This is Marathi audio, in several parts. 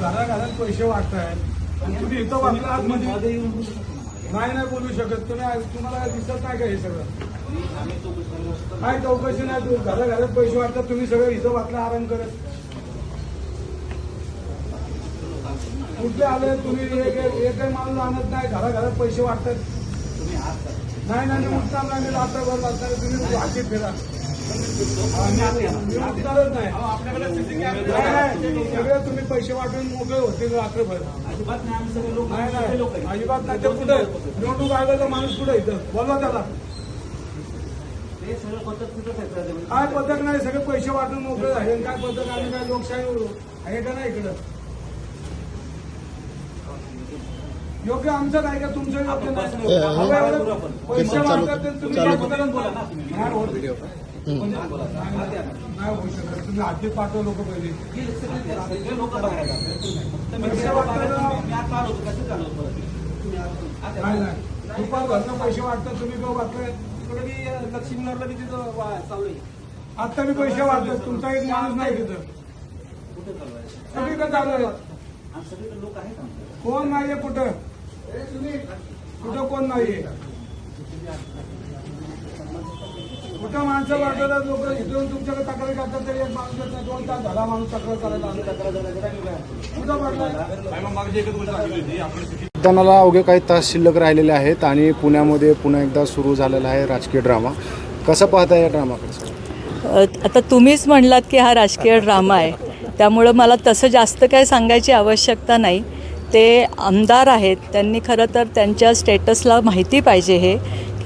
घरा घरात पैसे वाटतायत आणि तुम्ही इथं वाटला आतमध्ये. नाही नाही बोलू शकत. तुम्ही आज- तुम्हाला दिसत नाही का हे सगळं? काय चौकशी नाही? तू घरा घरात पैसे वाटतात तुम्ही सगळं इथं वाटलं आराम करत. कुठले आले? तुम्ही एक एक- एकही माणूस आणत नाही. घरा घरात पैसे वाटतात नाही नाही मी नाही. मी रात्रभर लागणार तुम्ही वाटीत फिरा. सगळे तुम्ही पैसे वाटून मोकळे होते रात्रभर अजिबात नाही नाही अजिबात नाही ते कुठे निवडणूक आयोगाचा माणूस कुठे इथं बोलवा त्याला काय पथक नाही सगळे पैसे वाटून मोकळे झाले काय पथक आणि काय लोकशाही आहे का नाही इकडं योग्य आमचं काय का तुमचं योग्य नाही पैसे वाटतात तुम्ही काय पद्धतीनं बोला नाही होऊ शकत तुम्ही आधी पाठवा लोक पहिले नाही नाही पैसे वाटतात तुम्ही वाटताय तिथं वा- चालू आहे आता मी पैसे वाटतात तुमचा एक माणूस नाही तिथं. कुठे चालू आहे सगळीकडे चालू आहे. आणि सगळीकडे लोक आहेत आमच्याकडे. कोण नाहीये कुठं? कुठं कोण नाहीये? कुठं माणसं वाटतात लोक इथून तुमच्याकडे तक्रार करतात तरी एक माणूस येत नाही. दोन तास झाला माणूस तक्रार करायला आला. तक्रार वाटलं मतदानाला अवघे काही तास शिल्लक राहिलेले आहेत आणि पुण्यामध्ये पुन्हा एकदा सुरू झालेला आहे राजकीय ड्रामा. कसं पाहता या ड्रामाकडे? आता तुम्हीच म्हणलात की हा राजकीय ड्रामा आहे. त्यामुळं मला तसं जास्त काय सांगायची आवश्यकता नाही. ते आमदार आहेत त्यांनी खरं तर त्यांच्या स्टेटसला माहिती पाहिजे हे.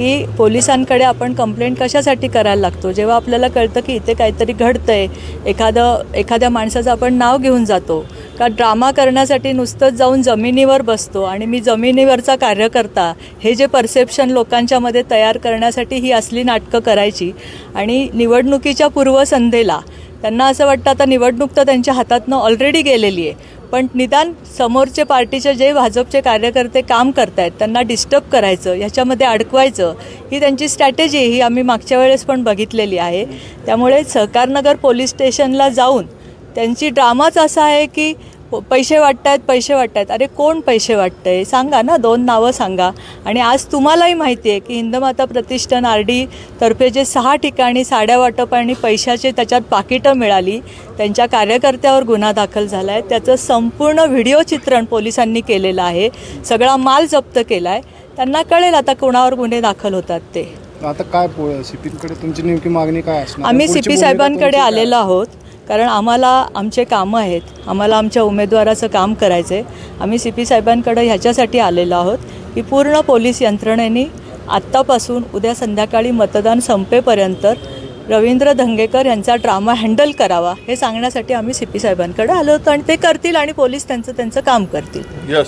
की पोलिसांकडे आपण कंप्लेंट कशासाठी करायला लागतो? जेव्हा आपल्याला कळतं की इथे काहीतरी घडतं आहे एखादं एखाद्या माणसाचं आपण नाव घेऊन जातो का ड्रामा करण्यासाठी नुसतंच जाऊन जमिनीवर बसतो आणि मी जमिनीवरचा कार्यकर्ता हे जे परसेप्शन लोकांच्यामध्ये तयार करण्यासाठी ही असली नाटकं करायची आणि निवडणुकीच्या पूर्वसंध्येला त्यांना असं वाटतं आता निवडणूक तर त्यांच्या हातातनं ऑलरेडी गेलेली आहे. पण निदान समोरचे पार्टीचे जे भाजपचे कार्यकर्ते काम करतायत त्यांना डिस्टर्ब करायचं ह्याच्यामध्ये अडकवायचं ही त्यांची स्ट्रॅटेजी ही आम्ही मागच्या वेळेस पण बघितलेली आहे. त्यामुळे सहकारनगर पोलीस स्टेशनला जाऊन त्यांची ड्रामाच असा आहे की पैसे वाटतायत पैसे वाटतायत. अरे कोण पैसे वाटतंय? सांगा ना दोन नावं सांगा. आणि आज तुम्हालाही माहिती आहे की हिंदमाता प्रतिष्ठान आर डी तर्फे जे सहा ठिकाणी साड्या वाटप आणि पैशाचे त्याच्यात पाकिटं मिळाली त्यांच्या कार्यकर्त्यावर गुन्हा दाखल झाला आहे त्याचं संपूर्ण व्हिडिओ चित्रण पोलिसांनी केलेलं आहे. सगळा माल जप्त केला आहे त्यांना कळेल आता कोणावर गुन्हे दाखल होतात ते. आता काय सी पीकडे तुमची नेमकी मागणी काय असणार? आम्ही पुढची सी पी भूमिका साहेबांकडे? आलेलो आहोत. कारण आम्हाला आमचे कामं आहेत. आम्हाला आमच्या उमेदवाराचं काम करायचं आहे आम्ही सी पी साहेबांकडे ह्याच्यासाठी आलेलो आहोत की पूर्ण पोलीस यंत्रणेने आत्तापासून उद्या संध्याकाळी मतदान संपेपर्यंत रवींद्र धंगेकर यांचा ड्रामा हँडल करावा हे सांगण्यासाठी आम्ही सी पी साहेबांकडे आलो होतो आणि ते करतील आणि पोलीस त्यांचं त्यांचं काम करतील.